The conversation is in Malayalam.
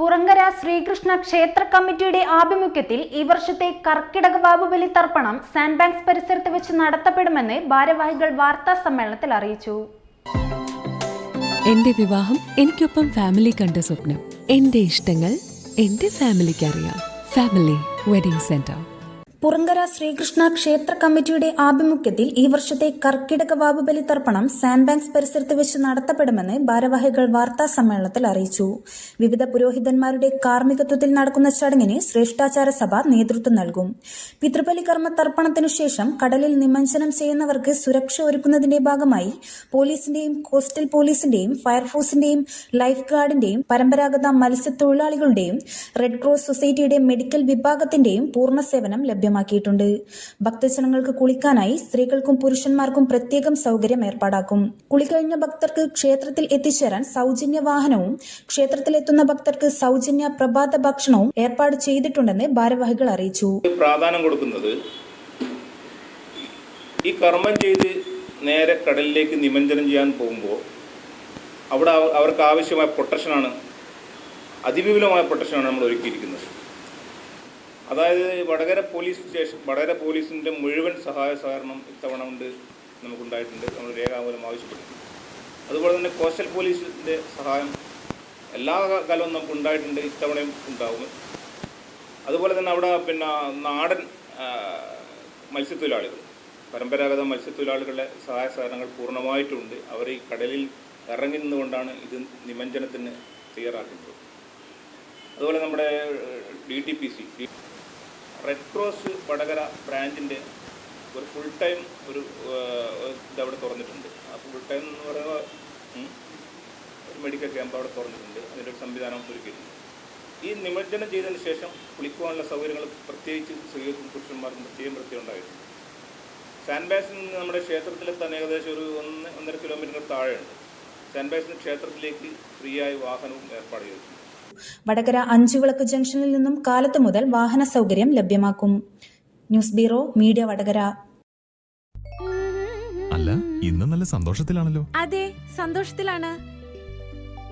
പുറങ്കര ശ്രീകൃഷ്ണ ക്ഷേത്ര കമ്മിറ്റിയുടെ ആഭിമുഖ്യത്തിൽ ഈ വർഷത്തെ കർക്കിടക വാവുബലി തർപ്പണം സാൻഡ് ബാങ്ക്സ് പരിസരത്ത് വെച്ച് നടത്തപ്പെടുമെന്ന് ഭാരവാഹികൾ വാർത്താ സമ്മേളനത്തിൽ അറിയിച്ചു. എന്റെ വിവാഹം എനിക്കൊപ്പം ഫാമിലി കണ്ട സ്വപ്നം. എന്റെ ഇഷ്ടങ്ങൾ എന്റെ ഫാമിലിക്ക് അറിയാം family wedding centre. Purangara Sreekrishna ക്ഷേത്ര കമ്മിറ്റിയുടെ ആഭിമുഖ്യത്തിൽ ഈ വർഷത്തെ കർക്കിടക വാവുബലി തർപ്പണം സാൻഡ് ബാങ്ക്സ് പരിസരത്ത് വെച്ച് നടത്തപ്പെടുമെന്ന് ഭാരവാഹികൾ വാർത്താ സമ്മേളനത്തിൽ അറിയിച്ചു. വിവിധ പുരോഹിതന്മാരുടെ കാർമ്മികത്വത്തിൽ നടക്കുന്ന ചടങ്ങിന് ശ്രേഷ്ഠാചാര സഭ നേതൃത്വം നൽകും. പിതൃബലി കർമ്മ തർപ്പണത്തിനു ശേഷം കടലിൽ നിമഞ്ജനം ചെയ്യുന്നവർക്ക് സുരക്ഷ ഒരുക്കുന്നതിന്റെ ഭാഗമായി പോലീസിന്റെയും കോസ്റ്റൽ പോലീസിന്റെയും ഫയർഫോഴ്സിന്റെയും ലൈഫ് ഗാർഡിന്റെയും പരമ്പരാഗത മത്സ്യത്തൊഴിലാളികളുടെയും റെഡ് ക്രോസ് സൊസൈറ്റിയുടെ മെഡിക്കൽ വിഭാഗത്തിന്റെയും പൂർണ സേവനം ലഭ്യമാക്കിയിട്ടുണ്ട്. ഭക്തജനങ്ങൾക്ക് കുളിക്കാനായി സ്ത്രീകൾക്കും പുരുഷന്മാർക്കും പ്രത്യേകം സൗകര്യം ഏർപ്പാടാക്കും. കുളിക്കഴിഞ്ഞ ഭക്തർക്ക് ക്ഷേത്രത്തിൽ എത്തിച്ചേരാൻ സൗജന്യ വാഹനവും ക്ഷേത്രത്തിലെത്തുന്ന ഭക്തർക്ക് സൗജന്യ പ്രഭാത ഭക്ഷണവും ഏർപ്പാട് ചെയ്തിട്ടുണ്ടെന്ന് ഭാരവാഹികൾ അറിയിച്ചു. പ്രാധാന്യം കൊടുക്കുന്നത് ഈ കർമ്മം ചെയ്ത് നേരെ കടലിലേക്ക് നിമഞ്ജനം ചെയ്യാൻ പോകുമ്പോൾ അവിടെ അവർക്ക് ആവശ്യമായ പ്രൊട്ടക്ഷനാണ് അതിവിപുലമായ പ്രൊട്ടക്ഷനാണ് നമ്മൾ ഒരുക്കിയിരിക്കുന്നത്. അതായത് വടകര പോലീസ് സ്റ്റേഷൻ വടകര പോലീസിന്റെ മുഴുവൻ സഹായ സഹകരണം ഇത്തവണ കൊണ്ട് നമുക്കുണ്ടായിട്ടുണ്ട്. നമ്മൾ രേഖാമൂലം ആവശ്യപ്പെട്ടു. അതുപോലെ തന്നെ കോസ്റ്റൽ പോലീസിന്റെ സഹായം എല്ലാ കാലവും നമുക്ക് ഉണ്ടായിട്ടുണ്ട് ഇത്തവണയും ഉണ്ടാവും. അതുപോലെ തന്നെ അവിടെ പിന്നെ നാടൻ മത്സ്യത്തൊഴിലാളികൾ പരമ്പരാഗത മത്സ്യത്തൊഴിലാളികളുടെ സഹായ സഹകരണങ്ങൾ പൂർണമായിട്ടുണ്ട്. അവർ ഈ കടലിൽ ഇറങ്ങി നിന്നുകൊണ്ടാണ് ഇത് നിമഞ്ജനത്തിന് തയ്യാറാക്കുന്നത്. അതുപോലെ നമ്മുടെ D T P C red cross Vadakara ബ്രാഞ്ചിന്റെ ഒരു ഫുൾ ടൈം ഒരു ഇത് ഇതവിടെ തുറന്നിട്ടുണ്ട്. ആ ഫുൾ ടൈം എന്ന് പറയുമ്പോൾ ഒരു മെഡിക്കൽ ക്യാമ്പ് അവിടെ തുറന്നിട്ടുണ്ട്. അതിന്റെ ഒരു സംവിധാനം ഒരുക്കിയിട്ടുണ്ട്. ഈ നിമജ്ജനം ചെയ്തതിന് ശേഷം കുളിക്കുവാനുള്ള സൗകര്യങ്ങൾ പ്രത്യേകിച്ച് സ്ത്രീകൾക്കും പുരുഷന്മാർക്കും പ്രത്യേകം പ്രത്യേകം ഉണ്ടായിട്ടുണ്ട് സാൻഡ് ബാസിൽ നിന്ന് നമ്മുടെ ക്ഷേത്രത്തിലെത്താൻ ഏകദേശം ഒരു ഒന്ന് ഒന്നര കിലോമീറ്റർ താഴെയുണ്ട്. സാൻഡ് ബാസിന് ക്ഷേത്രത്തിലേക്ക് ഫ്രീ ആയി വാഹനവും ഏർപ്പാട് ചെയ്തിട്ടുണ്ട്. വടകര അഞ്ചുവിളക്ക് ജംഗ്ഷനിൽ നിന്നും കാലത്തു മുതൽ വാഹന സൗകര്യം ലഭ്യമാക്കും. News bureau media Vadakara. അല്ല ഇന്ന് നല്ല സന്തോഷത്തിലാണല്ലോ. അതെ സന്തോഷത്തിലാണ്.